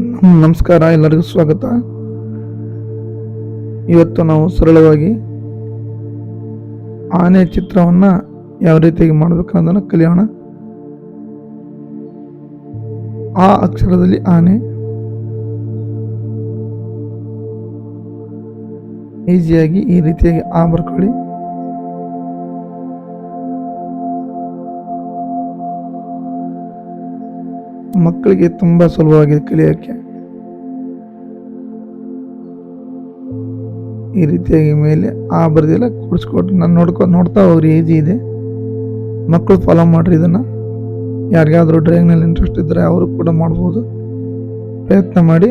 ನಮ್- ನಮಸ್ಕಾರ, ಎಲ್ಲರಿಗೂ ಸ್ವಾಗತ. ಇವತ್ತು ನಾವು ಸರಳವಾಗಿ ಆನೆ ಚಿತ್ರವನ್ನು ಯಾವ ರೀತಿಯಾಗಿ ಮಾಡಬೇಕನ್ನೋದನ್ನು ಕಲಿಯೋಣ. ಆ ಅಕ್ಷರದಲ್ಲಿ ಆನೆ. ಈಸಿಯಾಗಿ ಈ ರೀತಿಯಾಗಿ ಆ ಬರ್ಕೊಳ್ಳಿ. ಮಕ್ಕಳಿಗೆ ತುಂಬ ಸುಲಭವಾಗಿದೆ ಕಲಿಯೋಕ್ಕೆ ಈ ರೀತಿಯಾಗಿ ಮೇಲೆ ಆ ಬರೆದಿಲ್ಲ ಕೂಡಿಸ್ಕೊಟ್ಟು ನಾನು ನೋಡ್ಕೊ, ನೋಡ್ತಾ ಹೋಗ್ರಿ ಈಜಿ ಇದೆ. ಮಕ್ಕಳು ಫಾಲೋ ಮಾಡಿರಿ ಇದನ್ನು. ಯಾರಿಗಾದರೂ ಡ್ರಾಯಿಂಗ್ನಲ್ಲಿ ಇಂಟ್ರೆಸ್ಟ್ ಇದ್ದರೆ ಅವರು ಕೂಡ ಮಾಡ್ಬೋದು. ಪ್ರಯತ್ನ ಮಾಡಿ.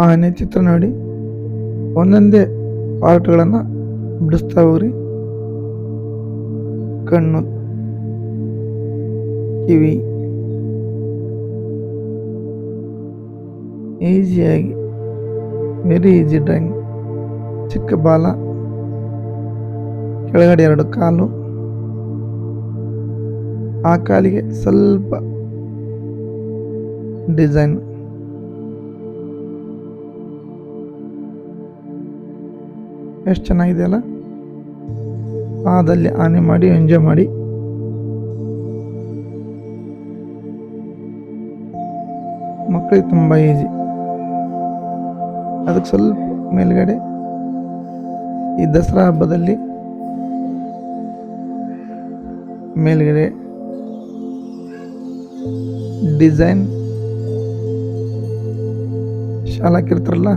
ಆನೆ ಚಿತ್ರ ನೋಡಿ ಒಂದೊಂದೇ ಪಾರ್ಟ್ಗಳನ್ನು ಬಿಡಿಸ್ತಾ ಹೋಗ್ರಿ. ಕಣ್ಣು, ಕಿವಿ, ಈಸಿಯಾಗಿ, ವೆರಿ ಈಸಿ ಡ್ರಾಯಿಂಗ್. ಚಿಕ್ಕ ಬಾಲ, ಕೆಳಗಡೆ ಎರಡು ಕಾಲು, ಆ ಕಾಲಿಗೆ ಸ್ವಲ್ಪ ಡಿಸೈನ್. ಎಷ್ಟು ಚೆನ್ನಾಗಿದೆ ಅಲ್ಲ? ಆದಲ್ಲಿ ಆನೆ ಮಾಡಿ, ಎಂಜಾಯ್ ಮಾಡಿ. ಮಕ್ಕಳಿಗೆ ತುಂಬ ಈಸಿ ಅದಕ್ಕೆ ಸ್ವಲ್ಪ ಮೇಲ್ಗಡೆ ಈ ದಸರಾ ಹಬ್ಬದಲ್ಲಿ ಮೇಲ್ಗಡೆ ಡಿಸೈನ್ ಶಾಲಾಕಿರ್ತಾರಲ್ಲ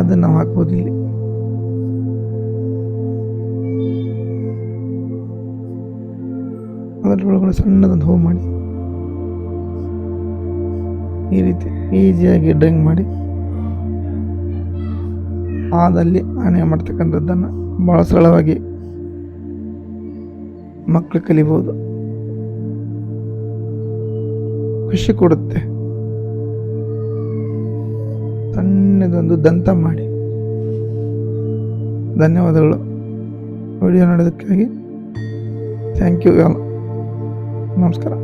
ಅದನ್ನು ನಾವು ಹಾಕ್ಬೋದು ಅದರೊಳಗಡೆ ಸಣ್ಣದೊಂದು ಹೂ ಮಾಡಿ ಈ ರೀತಿ ಈಸಿಯಾಗಿ ಡ್ರಾಯಿಂಗ್ ಮಾಡಿ ಆದಲ್ಲಿ ಆನೆ ಮಾಡ್ತಕ್ಕಂಥದ್ದನ್ನು ಭಾಳ ಸರಳವಾಗಿ ಮಕ್ಕಳು ಕಲಿಬೋದು ಖುಷಿ ಕೊಡುತ್ತೆ. ಸಣ್ಣದೊಂದು ದಂತ ಮಾಡಿ. ಧನ್ಯವಾದಗಳು. ವಿಡಿಯೋ ನೋಡೋದಕ್ಕಾಗಿ ಥ್ಯಾಂಕ್ ಯು ನಮಸ್ಕಾರ